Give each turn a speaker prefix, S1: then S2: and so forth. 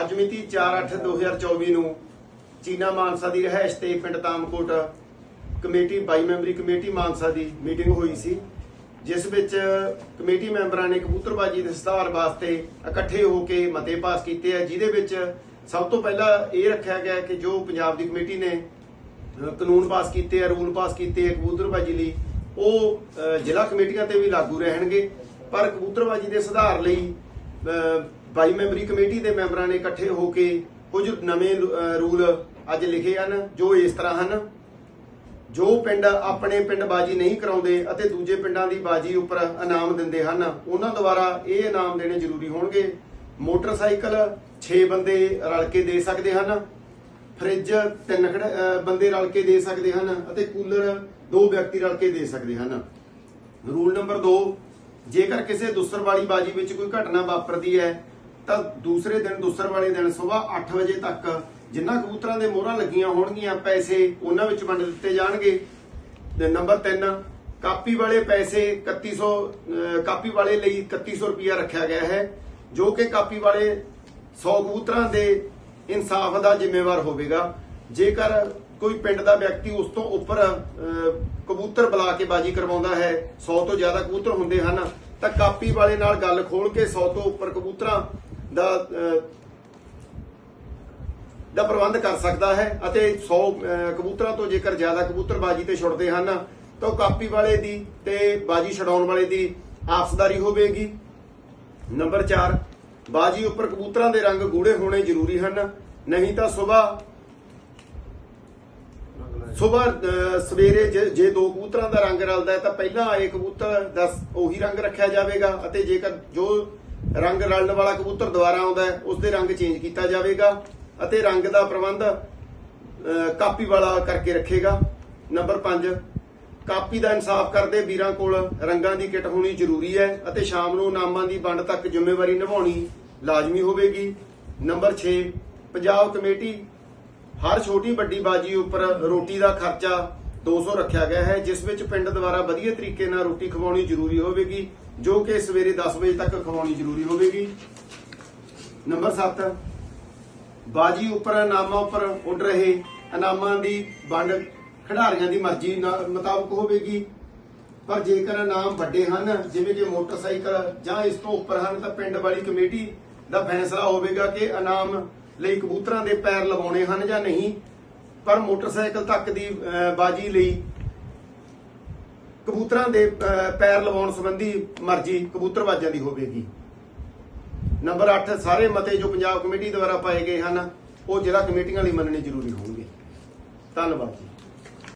S1: ਅੱਜ ਮਿਤੀ 4/8/2024 ਨੂੰ ਚੀਨਾ ਮਾਨਸਾ ਦੀ ਰਹਿائش ਤੇ ਪਿੰਡ ਤਾਮਕੋਟ ਕਮੇਟੀ 22 ਮੈਂਬਰੀ ਕਮੇਟੀ ਮਾਨਸਾ ਦੀ ਮੀਟਿੰਗ ਹੋਈ ਸੀ, ਜਿਸ ਵਿੱਚ ਕਮੇਟੀ ਮੈਂਬਰਾਂ ਨੇ ਕਬੂਤਰਬਾਜੀ ਦੇ ਸੁਧਾਰ ਵਾਸਤੇ ਇਕੱਠੇ ਹੋ ਕੇ ਮਤੇ ਪਾਸ ਕੀਤੇ ਆ, ਜਿਹਦੇ ਵਿੱਚ ਸਭ ਤੋਂ ਪਹਿਲਾਂ ਇਹ ਰੱਖਿਆ ਗਿਆ ਕਿ ਜੋ ਪੰਜਾਬ ਦੀ ਕਮੇਟੀ ਨੇ ਕਾਨੂੰਨ ਪਾਸ ਕੀਤੇ ਆ, ਰੂਲ ਪਾਸ ਕੀਤੇ ਆ ਕਬੂਤਰਬਾਜੀ ਲਈ, ਉਹ ਜ਼ਿਲ੍ਹਾ ਕਮੇਟੀਆਂ ਤੇ ਵੀ ਲਾਗੂ ਰਹਿਣਗੇ, ਪਰ ਕਬੂਤਰਬਾਜੀ ਦੇ ਸੁਧਾਰ ਲਈ 22 ਮੈਂਬਰੀ ਕਮੇਟੀ ਦੇ ਮੈਂਬਰਾਂ ਨੇ ਇਕੱਠੇ ਹੋ ਕੇ ਕੁਝ ਨਵੇਂ ਅ, ਰੂਲ ਅੱਜ ਲਿਖੇ ਹਨ ਜੋ ਇਸ ਤਰ੍ਹਾਂ ਹਨ। ਜੋ ਪਿੰਡ ਆਪਣੇ ਪਿੰਡ ਬਾਜੀ ਨਹੀਂ ਕਰਾਉਂਦੇ ਅਤੇ ਦੂਜੇ ਪਿੰਡਾਂ ਦੀ ਬਾਜੀ ਉੱਪਰ ਇਨਾਮ ਦਿੰਦੇ ਹਨ ਉਹਨਾਂ ਦੁਆਰਾ ਇਹ ਇਨਾਮ ਦੇਣੇ ਜ਼ਰੂਰੀ ਹੋਣਗੇ। ਮੋਟਰਸਾਈਕਲ 6 ਬੰਦੇ ਰਲ ਕੇ ਦੇ ਸਕਦੇ ਹਨ ਫ੍ਰਿਜ ਤਿੰਨ ਬੰਦੇ ਰਲ ਕੇ ਦੇ ਸਕਦੇ ਹਨ ਅਤੇ ਕੂਲਰ ਦੋ ਵਿਅਕਤੀ ਰਲ ਕੇ ਦੇ ਸਕਦੇ ਹਨ। ਰੂਲ ਨੰਬਰ 2 ਜੇਕਰ ਕਿਸੇ ਦੁਸਰ ਵਾਲੀ ਬਾਜੀ ਵਿੱਚ ਕੋਈ ਘਟਨਾ ਵਾਪਰਦੀ ਹੈ ਤਾਂ ਦੂਸਰੇ ਦਿਨ, ਦੁਸਰ ਵਾਲੇ ਦਿਨ ਸਵੇਰ 8 ਵਜੇ ਤੱਕ ਜਿੰਨਾ ਕਬੂਤਰਾਂ ਦੇ ਮੋਹਰਾਂ ਲੱਗੀਆਂ ਹੋਣਗੀਆਂ, ਪੈਸੇ ਉਹਨਾਂ ਵਿੱਚ ਵੰਡ ਦਿੱਤੇ ਜਾਣਗੇ। ਤੇ ਨੰਬਰ 3 ਕਾਪੀ ਵਾਲੇ ਪੈਸੇ 3100 ਕਾਪੀ ਵਾਲੇ ਲਈ 3100 ਰੁਪਇਆ ਰੱਖਿਆ ਗਿਆ ਹੈ, ਜੋ ਕਿ ਕਾਪੀ ਵਾਲੇ 100 ਕਬੂਤਰਾਂ ਦੇ ਇਨਸਾਫ ਦਾ ਜ਼ਿੰਮੇਵਾਰ ਹੋਵੇਗਾ। ਜੇਕਰ ਕੋਈ ਪਿੰਡ ਦਾ ਵਿਅਕਤੀ ਉਸ ਤੋਂ ਉੱਪਰ ਕਬੂਤਰ ਬੁਲਾ ਕੇ ਬਾਜੀ ਕਰਵਾਉਂਦਾ ਹੈ 100 ਤੋਂ ਜ਼ਿਆਦਾ ਕਬੂਤਰ ਹੁੰਦੇ ਹਨ, ਤਾਂ ਕਾਪੀ ਵਾਲੇ ਨਾਲ ਗੱਲ ਖੋਲ ਕੇ 100 ਤੋਂ ਉੱਪਰ ਕਬੂਤਰਾਂ ਦਾ ਦਾ ਪ੍ਰਬੰਧ ਕਰ ਸਕਦਾ ਹੈ ਅਤੇ 100 ਕਬੂਤਰਾਂ ਤੋਂ ਜੇਕਰ ਜ਼ਿਆਦਾ ਕਬੂਤਰ ਬਾਜੀ ਤੇ ਛੁੱਟਦੇ ਹਨ, ਤਾਂ ਕਾਪੀ ਵਾਲੇ ਦੀ ਤੇ ਬਾਜੀ ਛਡਾਉਣ ਵਾਲੇ ਦੀ ਆਪਸਦਾਰੀ ਹੋਵੇਗੀ। ਨੰਬਰ 4 ਬਾਜੀ ਉੱਪਰ ਕਬੂਤਰਾਂ ਦੇ ਰੰਗ ਗੂੜੇ ਹੋਣੇ ਜ਼ਰੂਰੀ ਹਨ। ਨਹੀਂ ਤਾਂ ਸਵੇਰ ਸਵੇਰ ਸਵੇਰੇ ਜੇ- ਦੋ ਕਬੂਤਰਾਂ ਦਾ ਰੰਗ ਰਲਦਾ ਹੈ ਤਾਂ ਪਹਿਲਾਂ ਆਏ ਕਬੂਤਰ ਦਾ ਉਹੀ ਰੰਗ ਰੱਖਿਆ ਜਾਵੇਗਾ ਅਤੇ ਜੇਕਰ ਜੋ ਰੰਗ ਰਲਣ ਵਾਲਾ ਕਬੂਤਰ ਦੁਬਾਰਾ ਆਉਂਦਾ ਹੈ ਉਸ ਦੇ ਰੰਗ ਚੇਂਜ ਕੀਤਾ ਜਾਵੇਗਾ ਅਤੇ ਰੰਗ ਦਾ ਪ੍ਰਬੰਧ ਕਾਪੀ ਵਾਲਾ ਕਰਕੇ ਰੱਖੇਗਾ। ਨੰਬਰ 5 ਕਾਪੀ ਦਾ ਇਨਸਾਫ ਕਰਦੇ ਵੀਰਾਂ ਕੋਲ ਰੰਗਾਂ ਦੀ ਕਿੱਟ ਹੋਣੀ ਜ਼ਰੂਰੀ ਹੈ ਅਤੇ ਸ਼ਾਮ ਨੂੰ ਨਾਮਾਂ ਦੀ ਵੰਡ ਤੱਕ ਜ਼ਿੰਮੇਵਾਰੀ ਨਿਭਾਉਣੀ ਲਾਜ਼ਮੀ ਹੋਵੇਗੀ। ਨੰਬਰ 6 ਪੰਜਾਬ ਕਮੇਟੀ, ਹਰ ਛੋਟੀ ਵੱਡੀ ਬਾਜੀ ਉੱਪਰ ਰੋਟੀ ਦਾ ਖਰਚਾ 200 ਰੱਖਿਆ ਗਿਆ ਹੈ, ਜਿਸ ਵਿੱਚ ਪਿੰਡ ਦੁਆਰਾ ਵਧੀਆ ਤਰੀਕੇ ਨਾਲ ਰੋਟੀ ਖਵਾਉਣੀ ਜ਼ਰੂਰੀ ਹੋਵੇਗੀ, ਜੋ ਕਿ ਸਵੇਰੇ 10 ਵਜੇ ਤੱਕ ਖਵਾਉਣੀ ਜ਼ਰੂਰੀ ਹੋਵੇਗੀ। ਨੰਬਰ 7 ਬਾਜੀ ਉੱਪਰ, ਇਨਾਮਾਂ ਉੱਪਰ ਉੱਡ ਰਹੇ ਇਨਾਮਾਂ ਦੀ ਵੰਡ ਖਿਡਾਰੀਆਂ ਦੀ ਮਰਜ਼ੀ ਮੁਤਾਬਕ ਹੋਵੇਗੀ। ਪਰ ਜੇਕਰ ਇਨਾਮ ਵੱਡੇ ਹਨ, ਜਿਵੇਂ ਕਿ ਮੋਟਰਸਾਈਕਲ ਜਾਂ ਇਸ ਤੋਂ ਉੱਪਰ ਹਨ, ਤਾਂ ਪਿੰਡ ਵਾਲੀ ਕਮੇਟੀ ਦਾ ਫੈਸਲਾ ਹੋਵੇਗਾ ਕਿ ਇਨਾਮ ਲਈ ਕਬੂਤਰਾਂ ਦੇ ਪੈਰ ਲਵਾਉਣੇ ਹਨ ਜਾਂ ਨਹੀਂ। ਪਰ ਮੋਟਰਸਾਈਕਲ ਤੱਕ ਦੀ ਬਾਜੀ ਲਈ ਕਬੂਤਰਾਂ ਦੇ ਪੈਰ ਲਵਾਉਣ ਸੰਬੰਧੀ ਮਰਜ਼ੀ ਕਬੂਤਰਬਾਜ਼ਾਂ ਦੀ ਹੋਵੇਗੀ। ਨੰਬਰ 8 ਸਾਰੇ ਮਤੇ ਜੋ ਪੰਜਾਬ ਕਮੇਟੀ ਦੁਆਰਾ ਪਾਏ ਗਏ ਹਨ, ਉਹ ਜ਼ਿਲ੍ਹਾ ਕਮੇਟੀਆਂ ਲਈ ਮੰਨਣੇ ਜ਼ਰੂਰੀ ਹੋਣਗੇ। ਧੰਨਵਾਦ ਜੀ।